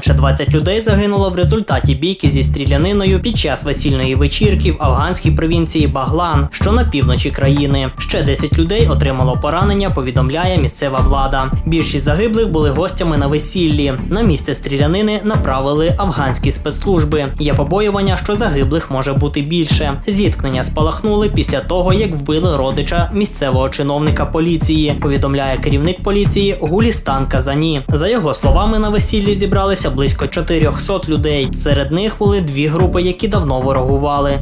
Щонайменше 20 людей загинуло в результаті бійки зі стріляниною під час весільної вечірки в афганській провінції Баглан, що на півночі країни. Ще 10 людей отримало поранення, повідомляє місцева влада. Більшість загиблих були гостями на весіллі. На місце стрілянини направили афганські спецслужби. Є побоювання, що загиблих може бути більше. Зіткнення спалахнули після того, як вбили родича місцевого чиновника поліції. Повідомляє керівник поліції Гулістан Казані. За його словами, на весіллі зібралися близько 400 людей. Серед них були дві групи, які давно ворогували.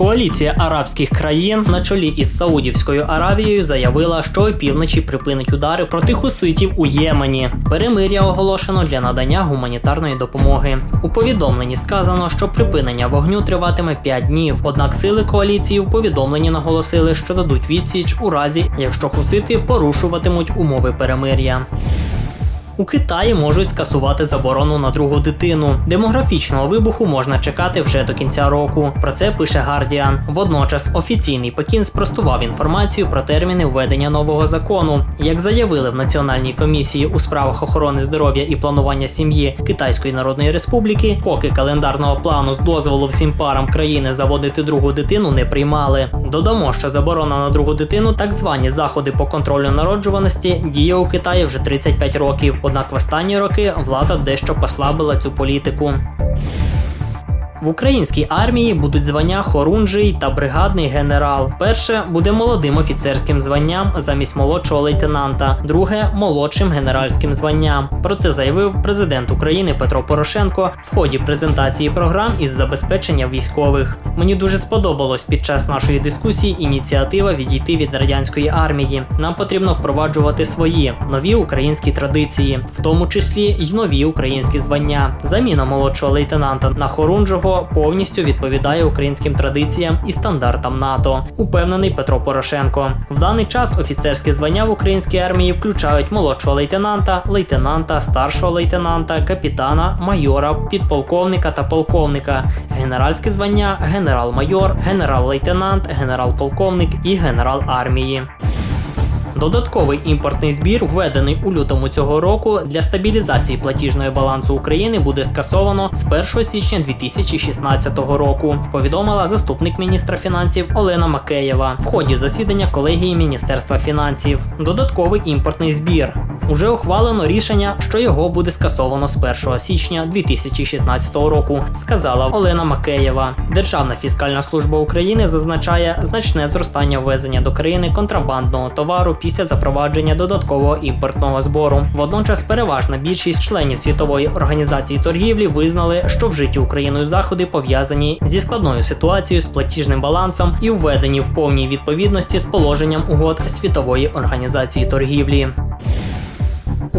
Коаліція арабських країн на чолі із Саудівською Аравією заявила, що опівночі припинить удари проти хуситів у Ємені. Перемир'я оголошено для надання гуманітарної допомоги. У повідомленні сказано, що припинення вогню триватиме 5 днів. Однак сили коаліції в повідомленні наголосили, що дадуть відсіч у разі, якщо хусити порушуватимуть умови перемир'я. У Китаї можуть скасувати заборону на другу дитину. Демографічного вибуху можна чекати вже до кінця року. Про це пише Guardian. Водночас офіційний Пекін спростував інформацію про терміни введення нового закону. Як заявили в Національній комісії у справах охорони здоров'я і планування сім'ї Китайської Народної Республіки, поки календарного плану з дозволу всім парам країни заводити другу дитину не приймали. Додамо, що заборона на другу дитину, так звані заходи по контролю народжуваності, діє у Китаї вже 35 років. Однак в останні роки влада дещо послабила цю політику. В українській армії будуть звання хорунжий та бригадний генерал. Перше буде молодим офіцерським званням замість молодшого лейтенанта, друге молодшим генеральським званням. Про це заявив президент України Петро Порошенко в ході презентації програм із забезпечення військових. Мені дуже сподобалось під час нашої дискусії ініціатива відійти від радянської армії. Нам потрібно впроваджувати свої нові українські традиції, в тому числі й нові українські звання. Заміна молодшого лейтенанта на хорунжого повністю відповідає українським традиціям і стандартам НАТО. Упевнений Петро Порошенко. В даний час офіцерські звання в українській армії включають молодшого лейтенанта, лейтенанта, старшого лейтенанта, капітана, майора, підполковника та полковника, генеральське звання, генерал-майор, генерал-лейтенант, генерал-полковник і генерал армії. Додатковий імпортний збір, введений у лютому цього року для стабілізації платіжної балансу України, буде скасовано з 1 січня 2016 року. Повідомила заступник міністра фінансів Олена Макеєва в ході засідання колегії Міністерства фінансів. Додатковий імпортний збір. Уже ухвалено рішення, що його буде скасовано з 1 січня 2016 року, сказала Олена Макеєва. Державна фіскальна служба України зазначає значне зростання ввезення до країни контрабандного товару після запровадження додаткового імпортного збору. Водночас, переважна більшість членів світової організації торгівлі визнали, що вжиті Україною заходи пов'язані зі складною ситуацією з платіжним балансом і введені в повній відповідності з положенням угод світової організації торгівлі.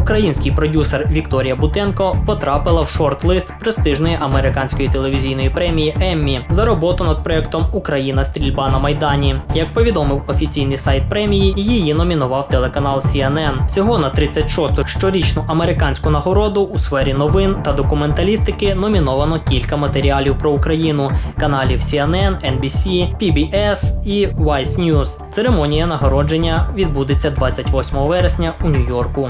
Український продюсер Вікторія Бутенко потрапила в шорт-лист престижної американської телевізійної премії Еммі за роботу над проектом Україна стрільба на майдані. Як повідомив офіційний сайт премії, її номінував телеканал CNN. Всього на 36-ту щорічну американську нагороду у сфері новин та документалістики номіновано кілька матеріалів про Україну каналів CNN, NBC, PBS і Vice News. Церемонія нагородження відбудеться 28 вересня у Нью-Йорку.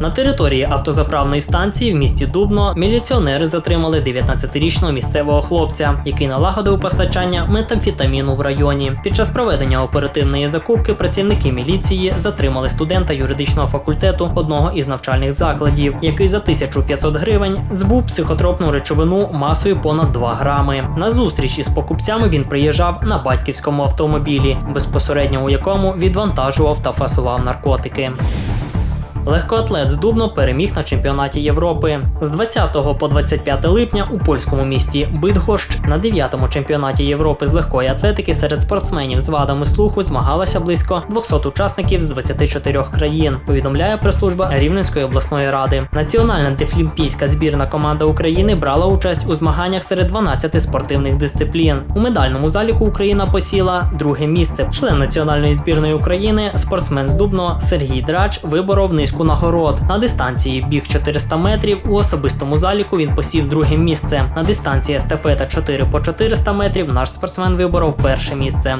На території автозаправної станції в місті Дубно міліціонери затримали 19-річного місцевого хлопця, який налагодив постачання метамфетаміну в районі. Під час проведення оперативної закупки працівники міліції затримали студента юридичного факультету одного із навчальних закладів, який за 1500 гривень збув психотропну речовину масою понад 2 грами. На зустріч із покупцями він приїжджав на батьківському автомобілі, безпосередньо у якому відвантажував та фасував наркотики. Легкоатлет з Дубно переміг на чемпіонаті Європи. З 20 по 25 липня у польському місті Бидгощ на 9-му чемпіонаті Європи з легкої атлетики серед спортсменів з вадами слуху змагалося близько 200 учасників з 24 країн. Повідомляє прес-служба Рівненської обласної ради. Національна дефлімпійська збірна команда України брала участь у змаганнях серед 12 спортивних дисциплін. У медальному заліку Україна посіла друге місце. Член національної збірної України, спортсмен з Дубно Сергій Драч виборов низку нагород. На дистанції біг 400 метрів у особистому заліку він посів друге місце. На дистанції естафета 4 по 400 метрів наш спортсмен виборов перше місце.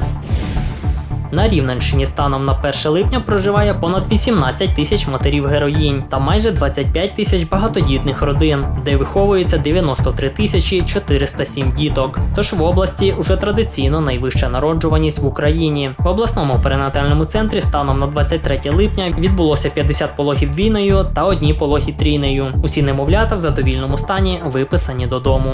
На Рівненщині станом на 1 липня проживає понад 18 тисяч матерів героїнь та майже 25 тисяч багатодітних родин, де виховується 93 тисячі 407 діток. Тож в області уже традиційно найвища народжуваність в Україні. В обласному перинатальному центрі станом на 23 липня відбулося 50 пологів двійною та одні пологи трійнею. Усі немовлята в задовільному стані виписані додому.